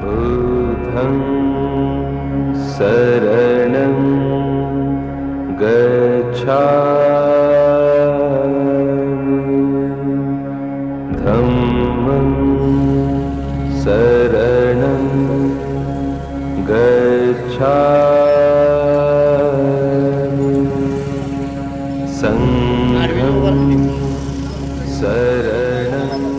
धम् शरणं गच्छा धम्मं शरणं गच्छा सङ्गं शरणं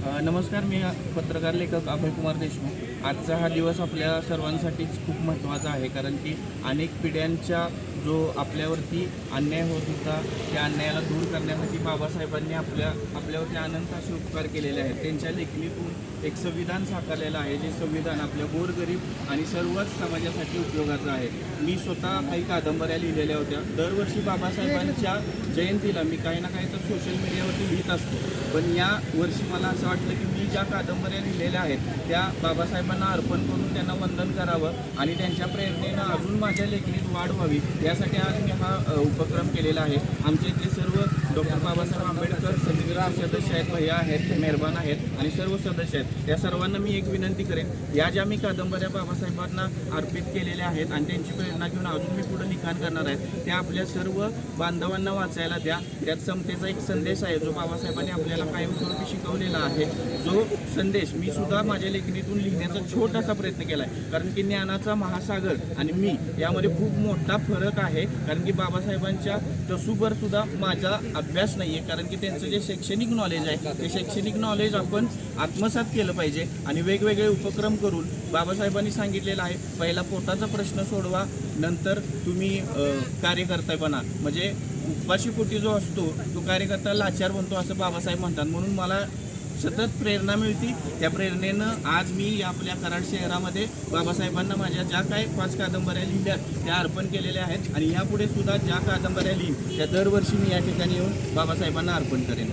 नमस्कार मी पत्रकार लेखक अभयकुमार देशमुख. आजचा हा दिवस आपल्या सर्वांसाठीच खूप महत्त्वाचा आहे कारण की अनेक पिढ्यांच्या जो आपल्यावरती अन्याय होत होता त्या अन्यायाला दूर करण्यासाठी बाबासाहेबांनी आपल्या आपल्यावरती अनंत असे उपकार केलेले आहेत. त्यांच्या लेखणीतून एक संविधान साकारलेलं आहे जे संविधान आपल्या गोरगरीब आणि सर्वच समाजासाठी उपयोगाचं आहे. मी स्वतः काही कादंबऱ्या लिहिलेल्या होत्या. दरवर्षी बाबासाहेबांच्या जयंतीला मी काही ना काही तर सोशल मीडियावरती लिहित असतो. पण या वर्षी मला असं वाटलं की मी ज्या कादंबऱ्या लिहिलेल्या आहेत त्या बाबासाहेब साहेबांना अर्पण करून त्यांना वंदन करावं आणि त्यांच्या प्रेरणेनं अजून माझ्या लेखणीत वाढ व्हावी यासाठी आज मी हा उपक्रम केलेला आहे. आमचे इथले सर्व डॉक्टर बाबासाहेब आंबेडकर समितीचे सदस्य आहेत भैया आहेत मेहरबान आहेत आणि सर्व सदस्य आहेत. या सर्वांना मी एक विनंती करेन या ज्या मी कादंबऱ्या बाबासाहेबांना अर्पित केलेल्या आहेत आणि त्यांची प्रेरणा घेऊन अजून मी पुढे लिखाण करणार आहे त्या आपल्या सर्व बांधवांना वाचायला द्या. त्यात समतेचा एक संदेश आहे जो बाबासाहेबांनी आपल्याला कायमस्वरूपी शिकवलेला आहे. जो संदेश मी सुद्धा माझ्या लेखणीतून लिहिण्याचा छोटासा प्रयत्न केला आहे कारण की ज्ञानाचा महासागर आणि मी यामध्ये खूप मोठा फरक आहे. कारण की बाबासाहेबांच्या तसूबर सुद्धा माझा अभ्यास नाही आहे कारण की त्यांचं जे शैक्षणिक नॉलेज आहे ते शैक्षणिक नॉलेज आपण आत्मसात केलं पाहिजे आणि वेगवेगळे उपक्रम करून बाबासाहेबांनी सांगितलेलं आहे पहिला पोटाचा प्रश्न सोडवा नंतर तुम्ही कार्यकर्ता बना. म्हणजे उपाशी पोटी जो असतो तो कार्यकर्ता लाचार बनतो असं बाबासाहेब म्हणतात. म्हणून मला सतत प्रेरणा मिळती. त्या प्रेरणेनं आज मी या आपल्या कराड शहरामध्ये बाबासाहेबांना माझ्या ज्या काय पाच कादंबऱ्या लिहिल्या त्या अर्पण केलेल्या आहेत. आणि यापुढे सुद्धा ज्या कादंबऱ्या लिहीन त्या दरवर्षी मी या ठिकाणी येऊन बाबासाहेबांना अर्पण करेन.